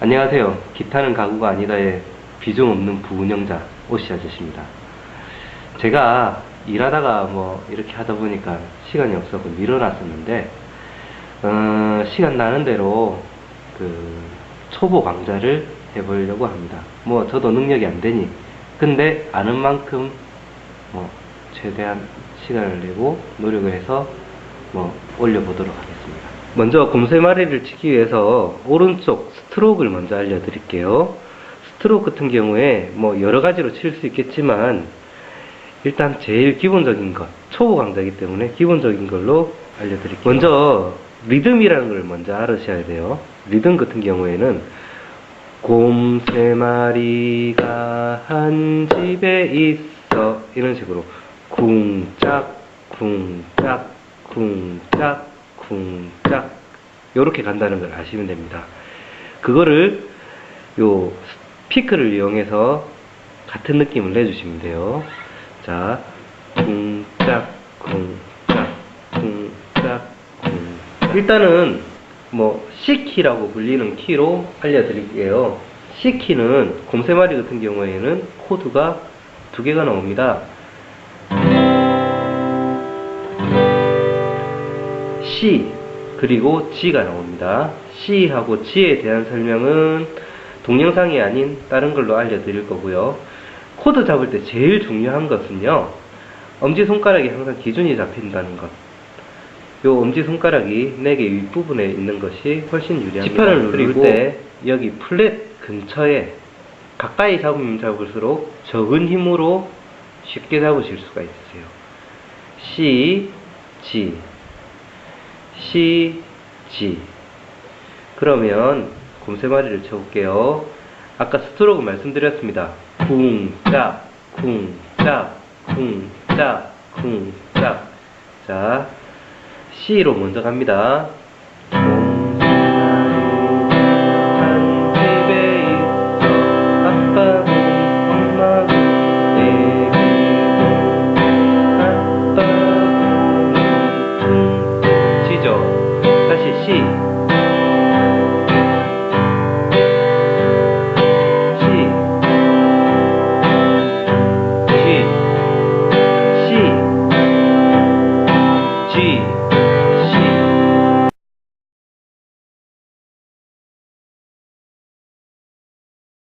안녕하세요. 기타는 가구가 아니다의 비중 없는 부운영자 오씨 아저씨입니다. 제가 일하다가 뭐 이렇게 하다 보니까 시간이 없어서 밀어놨었는데 어, 시간 나는 대로 그 초보 강좌를 해보려고 합니다. 뭐 저도 능력이 안 되니 근데 아는 만큼 뭐 최대한 시간을 내고 노력을 해서 뭐 올려보도록 하겠습니다. 먼저 곰새마리를 치기 위해서 오른쪽 스트로크를 먼저 알려드릴게요. 스트로크 같은 경우에 뭐 여러 가지로 칠 수 있겠지만 일단 제일 기본적인 것 초보 강좌이기 때문에 기본적인 걸로 알려드릴게요. 먼저 리듬이라는 걸 먼저 알으셔야 돼요. 리듬 같은 경우에는 곰 세 마리가 한 집에 있어 이런 식으로 쿵짝 쿵짝 쿵짝 쿵짝 요렇게 간다는 걸 아시면 됩니다. 그거를 요 피크를 이용해서 같은 느낌을 내주시면 돼요. 자, 쿵짝 쿵짝 쿵짝 쿵짝 일단은 뭐 C키라고 불리는 키로 알려드릴게요. C키는 곰새마리 같은 경우에는 코드가 두 개가 나옵니다. C 그리고 G가 나옵니다. C하고 G에 대한 설명은 동영상이 아닌 다른 걸로 알려드릴 거고요. 코드 잡을 때 제일 중요한 것은요. 엄지손가락이 항상 기준이 잡힌다는 것. 요 엄지손가락이 4개 윗부분에 있는 것이 훨씬 유리합니다. 지판을 누를 때 여기 플랫 근처에 가까이 잡으면 잡을수록 적은 힘으로 쉽게 잡으실 수가 있으세요. C, G, C, G. 그러면 곰새마리를 쳐볼게요. 아까 스트로크 말씀드렸습니다. 쿵짝, 쿵짝, 쿵짝, 쿵짝. 자, C로 먼저 갑니다.